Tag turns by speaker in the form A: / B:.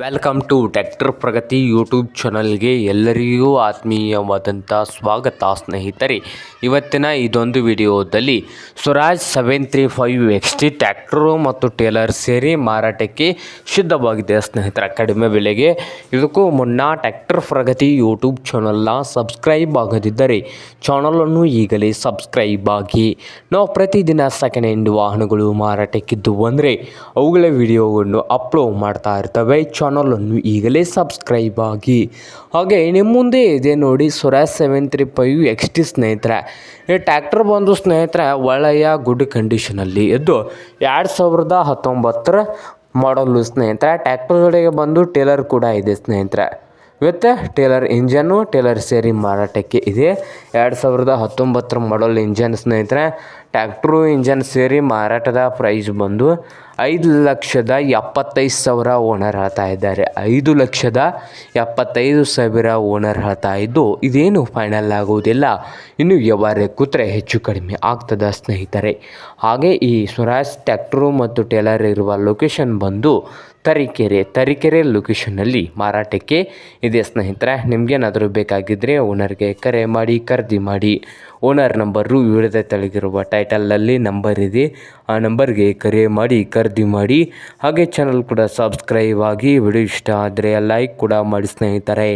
A: Welcome to tractor Pragati YouTube ಚಾನಲ್ಗೆ ಎಲ್ಲರಿಗೂ ಆತ್ಮೀಯವಾದಂಥ ಸ್ವಾಗತ, ಸ್ನೇಹಿತರೆ. ಇವತ್ತಿನ ಇದೊಂದು ವಿಡಿಯೋದಲ್ಲಿ Swaraj seven three five X T tractor ಮತ್ತು ಟೇಲರ್ ಸೇರಿ ಮಾರಾಟಕ್ಕೆ ಸಿದ್ಧವಾಗಿದೆ. ಸ್ನೇಹಿತರ, ಕಡಿಮೆ ಬೆಲೆಗೆ ಇದಕ್ಕೂ ಮುನ್ನ ಟ್ಯಾಕ್ಟರ್ ಪ್ರಗತಿ ಯೂಟ್ಯೂಬ್ ಚಾನಲ್ನ ಸಬ್ಸ್ಕ್ರೈಬ್ ಆಗದಿದ್ದರೆ ಚಾನಲನ್ನು ಈಗಲೇ ಸಬ್ಸ್ಕ್ರೈಬ್ ಆಗಿ. ನಾವು ಪ್ರತಿದಿನ ಸೆಕೆಂಡ್ ಹ್ಯಾಂಡ್ ವಾಹನಗಳು ಮಾರಾಟಕ್ಕಿದ್ದು ಅಂದರೆ ಅವುಗಳ ವಿಡಿಯೋವನ್ನು ಅಪ್ಲೋಡ್ ಮಾಡ್ತಾ ಇರ್ತವೆ. ಚಾನಲನ್ನು ಈಗಲೇ ಸಬ್ಸ್ಕ್ರೈಬ್ ಆಗಿ. ಹಾಗೆ ನಿಮ್ಮ ಮುಂದೆ ಇದೆ ನೋಡಿ Swaraj seven three five X T ಸ್ನೇಹಿತರೆ. ಈ ಟ್ಯಾಕ್ಟರ್ ಬಂದು ಸ್ನೇಹಿತರೆ ಒಳ್ಳೆಯ ಗುಡ್ ಕಂಡೀಷನಲ್ಲಿ ಇದ್ದು ಎರಡು ಸಾವಿರದ ಹತ್ತೊಂಬತ್ತರ ಮಾಡಲು ಸ್ನೇಹಿತರೆ. ಟ್ಯಾಕ್ಟರ್ ಜೊತೆಗೆ ಬಂದು ಟೇಲರ್ ಕೂಡ ಇದೆ ಸ್ನೇಹಿತರೆ. ವಿತ್ ಟೇಲರ್ ಇಂಜನ್ನು, ಟೇಲರ್ ಸೇರಿ ಮಾರಾಟಕ್ಕೆ ಇದೆ. ಎರಡು ಸಾವಿರದ ಹತ್ತೊಂಬತ್ತರ ಮಾಡಲ್ ಇಂಜನ್ ಸ್ನೇಹಿತರೆ. ಟ್ಯಾಕ್ಟ್ರು ಇಂಜನ್ ಸೇರಿ ಮಾರಾಟದ ಪ್ರೈಸ್ ಬಂದು ಐದು ಲಕ್ಷದ ಎಪ್ಪತ್ತೈದು ಸಾವಿರ ಓನರ್ ಹೇಳ್ತಾ ಇದ್ದಾರೆ. ಐದು ಲಕ್ಷದ ಎಪ್ಪತ್ತೈದು ಸಾವಿರ ಓನರ್ ಹೇಳ್ತಾ ಇದ್ದು, ಇದೇನು ಫೈನಲ್ ಆಗುವುದಿಲ್ಲ ಇನ್ನು ವ್ಯವಹಾರ ಕೂತ್ರೆ ಹೆಚ್ಚು ಕಡಿಮೆ ಆಗ್ತದ ಸ್ನೇಹಿತರೆ. ಹಾಗೆ ಈ ಸ್ವರಾಜ್ ಟ್ಯಾಕ್ಟ್ರು ಮತ್ತು ಟೇಲರ್ ಇರುವ ಲೊಕೇಶನ್ ಬಂದು ತರೀಕೆರೆ ತರೀಕೆರೆ ಲೊಕೇಶನ್ನಲ್ಲಿ ಮಾರಾಟಕ್ಕೆ ಇದೆ ಸ್ನೇಹಿತರೆ. ನಿಮಗೇನಾದರೂ ಬೇಕಾಗಿದ್ದರೆ ಓನರ್ಗೆ ಕರೆ ಮಾಡಿ, ಖರೀದಿ ಮಾಡಿ. ಓನರ್ ನಂಬರು ವಿವಿಧ ತೆಳಗಿರುವ ಟೈಟಲಲ್ಲಿ ನಂಬರ್ ಇದೆ. ಆ ನಂಬರ್ಗೆ ಕರೆ ಮಾಡಿ ಖರೀದಿ ಮಾಡಿ. ಹಾಗೆ ಚಾನಲ್ ಕೂಡ ಸಬ್ಸ್ಕ್ರೈಬ್ ಆಗಿ ವಿಡಿಯೋ ಇಷ್ಟ ಆದರೆ ಲೈಕ್ ಕೂಡ ಮಾಡಿ ಸ್ನೇಹಿತರೆ.